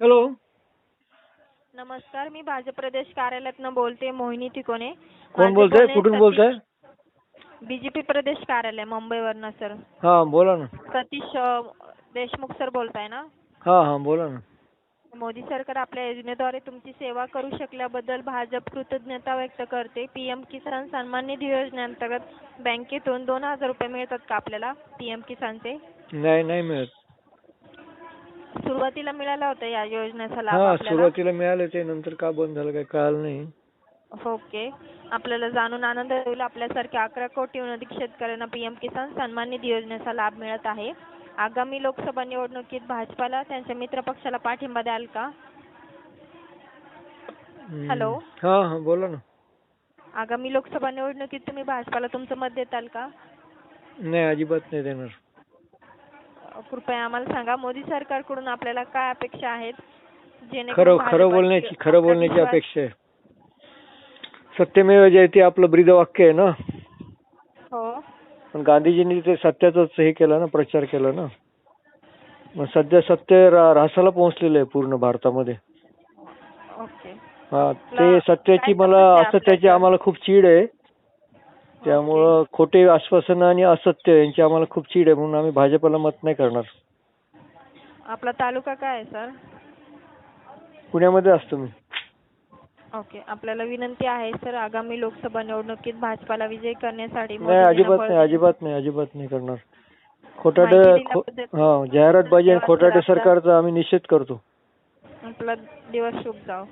Hello. नमस्कार मी भाजप प्रदेश कार्यालयातनं बोलते मोहिनी तिकोने. कोण बोलतंय? कुठून बोलताय? बीजेपी प्रदेश कार्यालय मुंबईवरनं सर. हां बोला ना. सतीश अ, देशमुख सर बोलताय ना? हां हां बोला ना. मोदी सरकार आपल्या योजनेद्वारे तुमची सेवा करू शकल्याबद्दल भाजप कृतज्ञता व्यक्त करते. पीएम किसान सन्मान निधी योजनेअंतर्गत बँकेतून दोन हजार रुपये मिळतात का आपल्याला पीएम किसानचे? नाही नाही मिळत. सुरुवातीला मिळाला होता या योजनेचा लाभ हां आपल्याला? सुरुवातीला मिळाले ते नंतर का बंद झालं काही कळालं नाही. ओके. आपल्याला जाणून आनंद होईल. आपल्यासारख्या अकरा कोटी अधिक शेतकऱ्यांना पीएम किसान सन्मान निधी योजनेचा लाभ मिळत आहे. आगामी लोकसभा निवडणुकीत भाजपाला त्यांच्या मित्र पक्षाला पाठिंबा द्याल का? हम्म. हॅलो. हां हां बोला ना. आगामी लोकसभा निवडणुकीत तुम्ही भाजपाला तुमचं मत देताल का? नाही अजिबात नाही देणार. कृपया आम्हाला सांगा मोदी सरकारकडून आपल्याला काय अपेक्षा आहेत? खरं खरं बोलण्याची खरं बोलण्याची अपेक्षा आहे. सत्यमेव जयते आपलं ब्रीदवाक्य आहे ना? हो. पण गांधीजींनी ते सत्याचंच हे केलं ना प्रचार केला ना? मग सध्या सत्य रा- ऱ्हासाला पोहोचलेलं आहे पूर्ण भारतामध्ये. ओके. हा ते सत्याची मला असत्याची? आम्हाला खूप चीड आहे. त्यामुळं खोटे आश्वासन आणि असत्य यांची आम्हाला खूप चीड आहे म्हणून आम्ही भाजपला मत नाही करणार. आपला तालुका काय आहे सर? पुण्यामध्ये असतो मी. ओके आपल्याला विनंती आहे सर आगामी लोकसभा निवडणुकीत भाजपाला विजयी करण्यासाठी नाही अजिबात बळ- नाही अजिबात नाही अजिबात नाही करणार. खोटाटे माहिती खो दिल्याबद्दल हा जाहिरातबाजी आणि खोटाटे. सरकारचा आम्ही निषेध करतो. आपला दिवस शुभ जाओ.